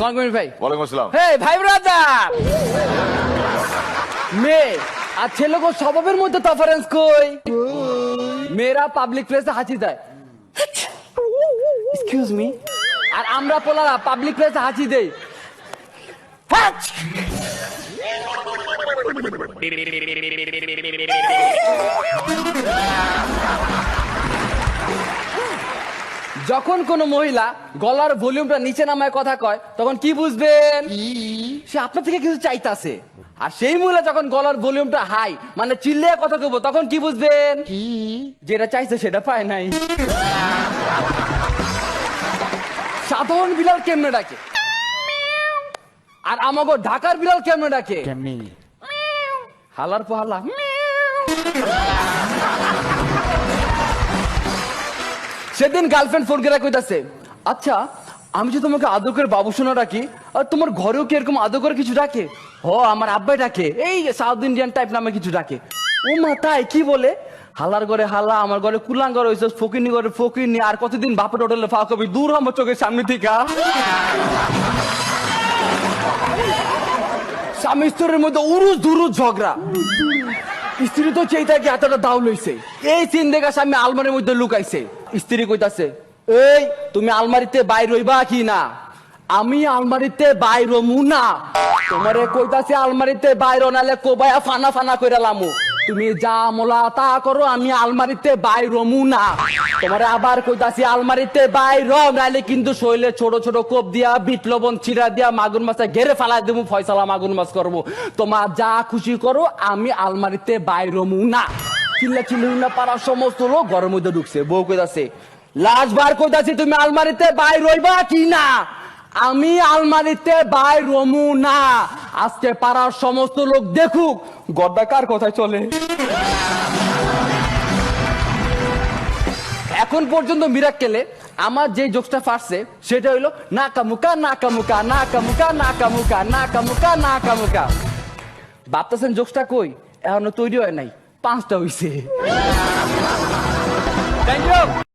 সালাম কবির ভাই। ওয়ালাইকুম আসসালাম। হে ভাই ব্রাদার! মেয়ে আর ছেলে কো স্বভাবের মধ্যে তফারেন্স কই? মেয়েরা পাবলিক প্লেসে হাঁচি দেয়। এক্সকিউজ মি আর আমরা পোলারা পাবলিক প্লেসে হাঁচি দেই। হ্যাচ! যখন কোনো মহিলা গলার ভলিউমটা নিচে নামায় কথা কয় তখন কি বুঝবেন? সে আপনার থেকে কিছু চাইতাছে। আর সেই মহিলা যখন গলার ভলিউমটা হাই মানে চিল্লিয়ে কথা কব তখন কি বুঝবেন? যেটা চাইছে সেটা পায় নাই। সাধারণ বিড়াল কেমনে ডাকে? আর আমাকে ঢাকার বিড়াল কেমনে ডাকে? হালার পাহালা। সেদিন গার্লফ্রেন্ড ফোন করে কইতাছে আচ্ছা আমি যে তোমাকে আদর করে বাবু শোনা ডাকি, আর তোমার ঘরেও কি এরকম আদর করে কিছু ডাকে? ও আমার আব্বাই ডাকে, এই সাউথ ইন্ডিয়ান টাইপ নামে কিছু ডাকে। ও মা, তাই? কি বলে? হালার ঘরে হালা, আমার ঘরে কুলাং ঘরে হয়েছে ফকিনি ঘরে ফকিনি আর কতদিন বাপের হোটেলে ফাঁক কবি, দূর আমার চোখের সামনে থেকে। স্বামী স্ত্রীর মধ্যে উরুজ দুরুজ ঝগড়া। স্ত্রী তো চেয়ে থাকে এতটা দাও লইছে। এই চিন দেখা স্বামী আলমারির মধ্যে লুকাইছে। স্ত্রী কইতাছে, এই, তুমি আলমারিতে বাইর হইবা কি না? আমি আলমারিতে বাইর না। তোমারে কইতাছে, আলমারিতে বাইর নালে কোবায়া ফানা ফানা কইরা লামু। তুমি যা মোলা তা করো, আমি আলমারিতে বাইর হমু না। তোমারে আবার কইতাছি, আলমারিতে বাইর নাইলে কিন্তু শৈলে ছোট ছোট কোপ দিয়া, বিট লবণ চিরা দিয়া মাগুর মাছে ঘেরে ফালাই দেবো, ফয়সালা মাগুর মাছ করব। তোমার যা খুশি করো, আমি আলমারিতে বাইর হমু না। চিল্লা চিল্লি না পারার সমস্ত লোক ঘরের মধ্যে ঢুকছে। বউ কইতাছে লাস্ট বার কইতাছি, তুমি আলমারিতে বাইর হইবা কি না? আমি আলমারিতে বাই রমু না। আজকে পাড়ার সমস্ত লোক দেখুক, গড্ডা কার কথায় চলে? এখন পর্যন্ত মিরাক্কেলে আমার যে জোকসটা ফাটছে, সেটা হইল না কামুকা না কামুকা না কামুকা না কামুকা না কামুকা না কামুকা ভাবতেছেন জোকসটা কই? এখনও তৈরি হয় নাই, পাঁচটা হইছে।